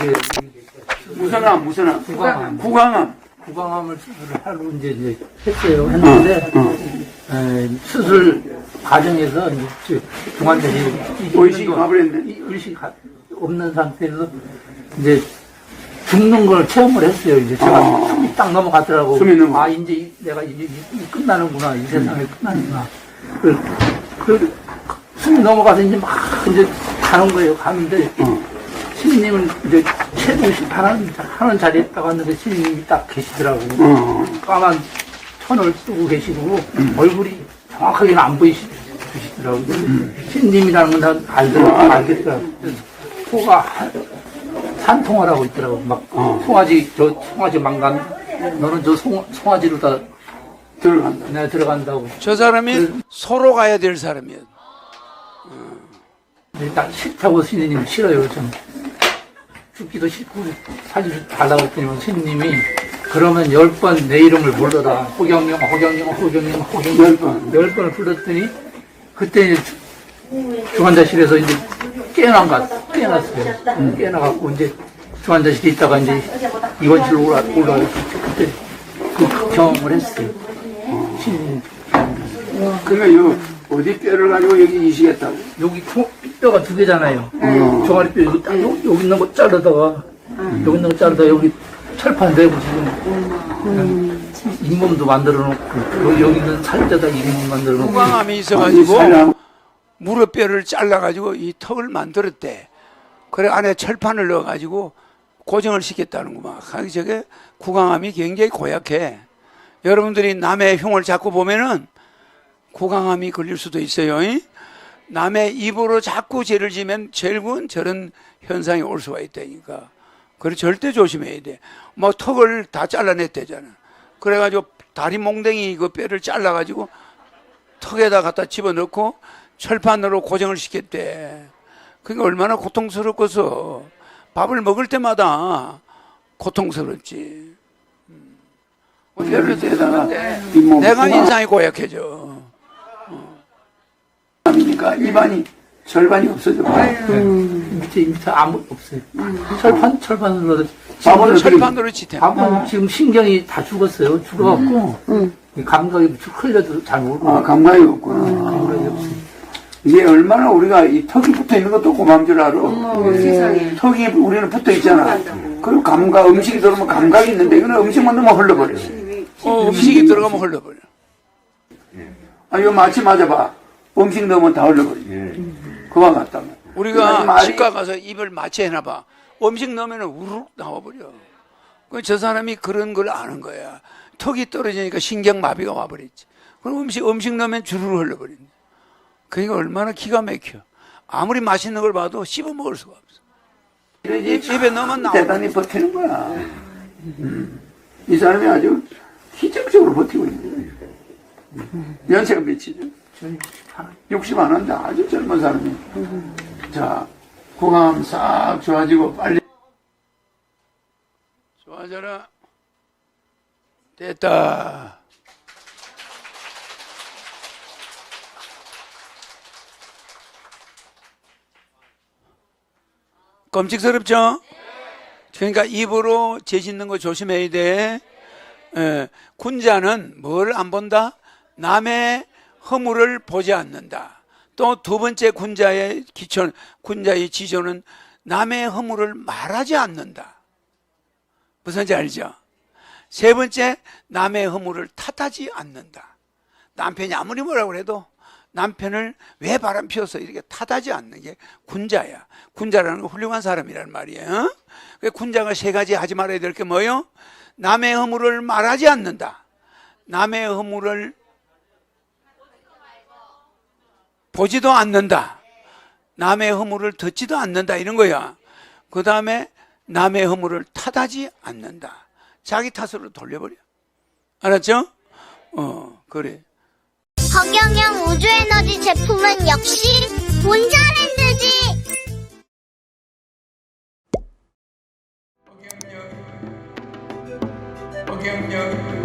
이제 무슨 암, 무슨 암? 구강암. 구강암. 구강암을 수술을 하러 이제, 이제 했어요. 했는데 에, 수술 과정에서 이제 저 중환자실이 의식이 가버렸네. 의식이 가- 없는 상태에서 이제 죽는 걸 체험을 했어요. 이제 제가 아. 숨이 딱 넘어가더라고. 숨이 넘어가. 아 이제 이- 내가 이제 이- 이 끝나는구나. 이 세상이 끝나는구나. 그, 그 숨이 넘어가서 이제 막 이제 가는 거예요. 가는데 어. 신님은 이제 최중식 하는, 하는 자리에 딱 왔는데 신님이 딱 계시더라고. 어. 까만 천을 쓰고 계시고 얼굴이 정확하게는 안 보이시더라고. 신님이라는 건난 알더라고. 알겠더라고. 코가 한- 산통화라고 있더라고. 막 송아지 저 송아지 망간 너는 저 송, 송아지로 다 들어간다. 내가 들어간다고. 저 사람이 서로 가야 될 사람이에요. 일단 싫다고 신님이 싫어요. 좀 죽기도 싫고 살기도 달라고 했더니 신님이 그러면 열 번 내 이름을 불러라. 호경영, 호경영, 호경영, 호경영. 열 번. 열 번을 불렀더니 그때 중환자실에서 이제 깨어난 것, 깨어났어요. 음, 깨어나갖고 이제 중환자실에 있다가 이제 입원실로 올라, 올라와서 그때 그 경험을 했어요. 신님. 그러니까 요 어디 뼈를 가지고 여기 이시겠다고. 여기 초- 뼈가 두 개잖아요. 종아리 뼈 여기 딱 여기, 여기 있는 거 자르다가 여기 있는 거 자르다가 여기 철판 대고 지금 잇몸도 만들어 놓고 여기, 여기 있는 살때다 잇몸 만들어 놓고 구강암이 이 있어가지고 무릎뼈를 잘라가지고 이 턱을 만들었대. 그래 안에 철판을 넣어가지고 고정을 시켰다는구만. 하기 저게 구강암이 굉장히 고약해. 여러분들이 남의 흉을 자꾸 보면은 구강암이 걸릴 수도 있어요. 이? 남의 입으로 자꾸 죄를 지면 결국은 저런 현상이 올 수가 있다니까. 그래 절대 조심해야 돼. 뭐 턱을 다 잘라냈대잖아. 그래가지고 다리 몽댕이 그 뼈를 잘라가지고 턱에다 갖다 집어넣고 철판으로 고정을 시켰대. 그게 얼마나 고통스럽겠어. 밥을 먹을 때마다 고통스럽지. 음. 뼈를 잇몸 내가 인상이 고약해져. 구강암이니까 입안이 절반이 없어져. 밑에 밑에 아무 없어요. 철판 철판으로 밥을 철판으로 지대. 밥은 지금 신경이 다 죽었어요. 죽어갖고 이 감각이 쭉 흘려도 잘 모르고 아, 감각이 없구나. 감각이 없어요. 이게 얼마나 우리가 이 턱이 붙어 있는 것도 고마운 줄 알아. 세상에. 턱이 우리는 붙어 있잖아. 그리고 감각, 음식이 들어오면 감각이 있는데 이거는 음식만 넣으면 흘러버려. 어, 음식이 들어가면 흘러버려. 아, 이거 마치 맞아봐. 음식 넣으면 다 흘러버려. 그와 같다면. 우리가 말이- 치과 가서 입을 마취 해놔 봐. 음식 넣으면 우르륵 나와버려. 그저 사람이 그런 걸 아는 거야. 턱이 떨어지니까 신경마비가 와버렸지. 그럼 음식, 음식 넣으면 주르르 흘러버린다. 그러니까 얼마나 기가 막혀. 아무리 맛있는 걸 봐도 씹어 먹을 수가 없어. 입, 입에 넣으면 나와. 대단히 버티는 거야. 음. 이 사람이 아주 기적적으로 버티고 있는 거야. 연세가 몇이죠? 60 안 한데 아주 젊은 사람이. 자, 구강 싹 좋아지고 빨리. 좋아져라. 됐다. 끔찍스럽죠? 그러니까 입으로 죄 짓는 거 조심해야 돼. 예, 군자는 뭘 안 본다? 남의 허물을 보지 않는다. 또 두 번째 군자의 기초, 군자의 지조는 남의 허물을 말하지 않는다. 무슨지 알죠? 세 번째, 남의 허물을 탓하지 않는다. 남편이 아무리 뭐라고 해도 남편을 왜 바람 피워서 이렇게 탓하지 않는 게 군자야. 군자라는 건 훌륭한 사람이란 말이에요. 그 군자가 세 가지 하지 말아야 될 게 뭐요? 남의 허물을 말하지 않는다. 남의 허물을 보지도 않는다. 남의 허물을 듣지도 않는다. 이런 거야. 그 다음에 남의 허물을 탓하지 않는다. 자기 탓으로 돌려버려. 알았죠? 어, 그래. 허경영 우주에너지 제품은 역시 본자랜드지! 경영